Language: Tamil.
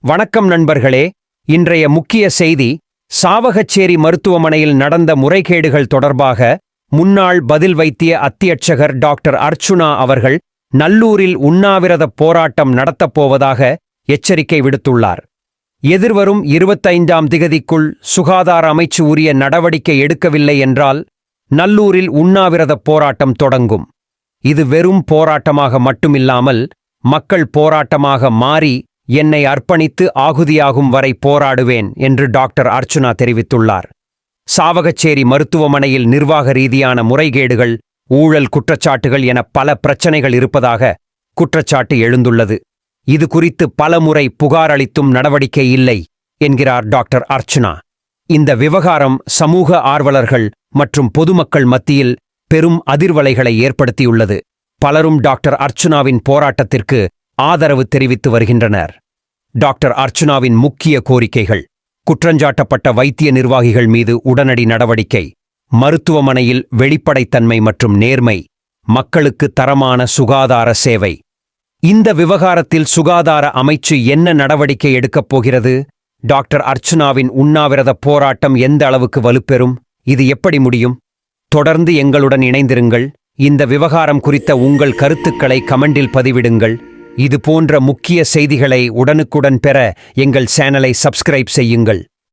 வணக்கம் நண்பர்களே. இன்றைய முக்கிய செய்தி சாவகச்சேரி மருத்துவமனையில் நடந்த முறைகேடுகள் தொடர்பாக முன்னாள் பதில் வைத்திய அத்தியட்சகர் டாக்டர் அர்ச்சுனா அவர்கள் நல்லூரில் உண்ணாவிரதப் போராட்டம் நடத்தப் போவதாக எச்சரிக்கை விடுத்துள்ளார். எதிர்வரும் இருபத்தைந்தாம் திகதிக்குள் சுகாதார அமைச்சு உரிய நடவடிக்கை எடுக்கவில்லை என்றால் நல்லூரில் உண்ணாவிரதப் போராட்டம் தொடங்கும். இது வெறும் போராட்டமாக மட்டுமில்லாமல் மக்கள் போராட்டமாக மாறி என்னை அர்ப்பணித்து ஆகுதியாகும் வரை போராடுவேன் என்று டாக்டர் அர்ச்சுனா தெரிவித்துள்ளார். சாவகச்சேரி மருத்துவமனையில் நிர்வாக ரீதியான முறைகேடுகள் ஊழல் குற்றச்சாட்டுகள் என பல பிரச்சனைகள் இருப்பதாக குற்றச்சாட்டு எழுந்துள்ளது. இது குறித்து பலமுறை புகார் அளித்தும் நடவடிக்கை இல்லை என்கிறார் டாக்டர் அர்ச்சுனா. இந்த விவகாரம் சமூக ஆர்வலர்கள் மற்றும் பொதுமக்கள் மத்தியில் பெரும் அதிர்வலைகளை ஏற்படுத்தியுள்ளது. பலரும் டாக்டர் அர்ச்சுனாவின் போராட்டத்திற்கு ஆதரவு தெரிவித்து வருகின்றனர். டாக்டர் அர்ச்சுனாவின் முக்கிய கோரிக்கைகள். குற்றஞ்சாட்டப்பட்ட வைத்திய நிர்வாகிகள் மீது உடனடி நடவடிக்கை. மருத்துவமனையில் வெளிப்படைத்தன்மை மற்றும் நேர்மை. மக்களுக்கு தரமான சுகாதார சேவை. இந்த விவகாரத்தில் சுகாதார அமைச்சு என்ன நடவடிக்கை எடுக்கப் போகிறது? டாக்டர் அர்ச்சுனாவின் உண்ணாவிரத போராட்டம் எந்த அளவுக்கு வலுப்பெறும்? இது எப்படி முடியும்? தொடர்ந்து எங்களுடன் இணைந்திருங்கள். இந்த விவகாரம் குறித்த உங்கள் கருத்துக்களை கமெண்டில் பதிவிடுங்கள். இது போன்ற முக்கிய செய்திகளை உடனுக்குடன் பெற எங்கள் சேனலை சப்ஸ்கிரைப் செய்யுங்கள்.